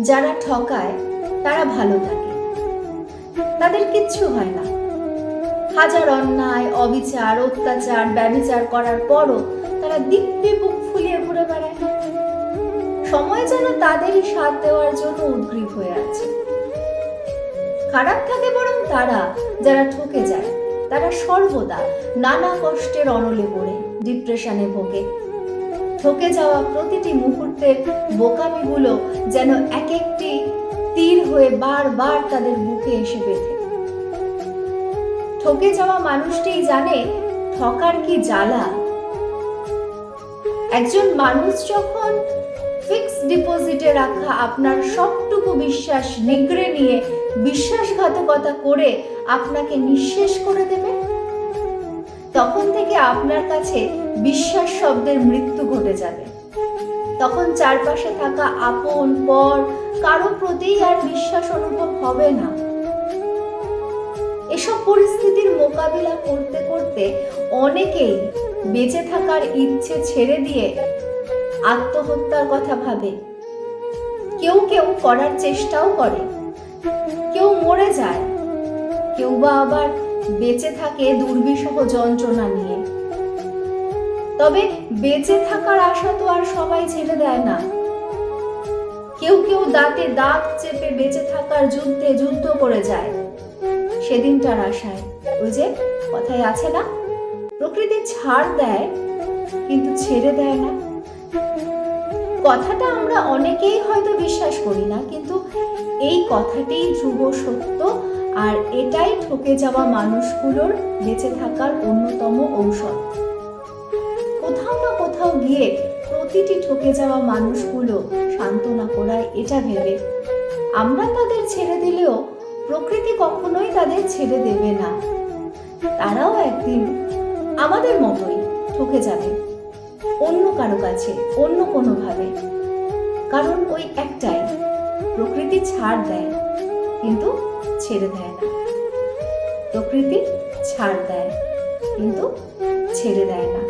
যারা ঠকায়, তারা ভালো থাকে। তাদের কিচ্ছু হয় না। হাজার অন্যায়, অবিচার, অত্যাচার, ব্যবিচার করার পরও তারা দিব্যি বুক ফুলিয়ে ঘুরে বেড়ায়। সময় যেন তাদেরই সাথ দেওয়ার জন্য উদ্গ্রীব হয়ে আছে। খারাপ থাকে বরং তারা, যারা ঠকে যায়, তারা সর্বদা নানা কষ্টের অনলে পড়ে ডিপ্রেশনে ভোগে। ঠকে যাওয়া প্রতিটি মুহূর্তের বোকামিগুলো যেন এক একটি তীর হয়ে বারবার তাদের বুকে এসে বেঁধে। ঠকে যাওয়া মানুষটিই জানে ঠকার কি জ্বালা। একজন মানুষ যখন ফিক্স ডিপোজিটে রাখা আপনার সবটুকু বিশ্বাস নিগড়ে নিয়ে বিশ্বাসঘাতকতা করে আপনাকে নিঃশেষ করে দেবে তখন থেকে আপনার কাছে বিশ্বাস শব্দের মৃত্যু ঘটে যাবে। তখন চারপাশে থাকা আপন, পর, কারও প্রতি আর বিশ্বাস অনুভব হবে না। এসব পরিস্থিতির মোকাবিলা করতে করতে অনেকেই বেঁচে থাকার ইচ্ছে ছেড়ে দিয়ে আত্মহত্যার কথা ভাবে। কেউ কেউ করার চেষ্টাও করে। কেউ মরে যায়, কেউ বা আবার বেঁচে থাকে দুর্বিষহ যন্ত্রণা নিয়ে। তবে বেঁচে থাকার আশা তো আর সবাই ছেড়ে দেয় না। কেউ কেউ দাঁতে দাঁত চেপে বেঁচে থাকার যুদ্ধে যুদ্ধ করে যায়। সেদিনটার আশায়। ওই যে কথায় আছে না, প্রকৃতি ছাড় দেয়, কিন্তু ছেড়ে দেয় না। কথাটা আমরা অনেকেই হয়তো বিশ্বাস করি না, কিন্তু এই কথাটি ধ্রুব সত্য আর এটাই ঠকে যাওয়া মানুষগুলোর বেঁচে থাকার অন্যতম ঔষধ। কোথাও না কোথাও গিয়ে প্রতিটি ঠকে যাওয়া মানুষগুলো সান্ত্বনা করায় এটা ভেবে। আমরা তাদের ছেড়ে দিলেও প্রকৃতি কখনোই তাদের ছেড়ে দেবে না। তারাও একদিন আমাদের মতোই ঠকে যাবে। অন্য কারও কাছে, অন্য কোনোভাবে। কারণ ওই একটাই, প্রকৃতি ছাড় দেয়। কিন্তু ছেড়ে দেয় না। প্রকৃতি ছাড় দেয় কিন্তু ছেড়ে দেয় না।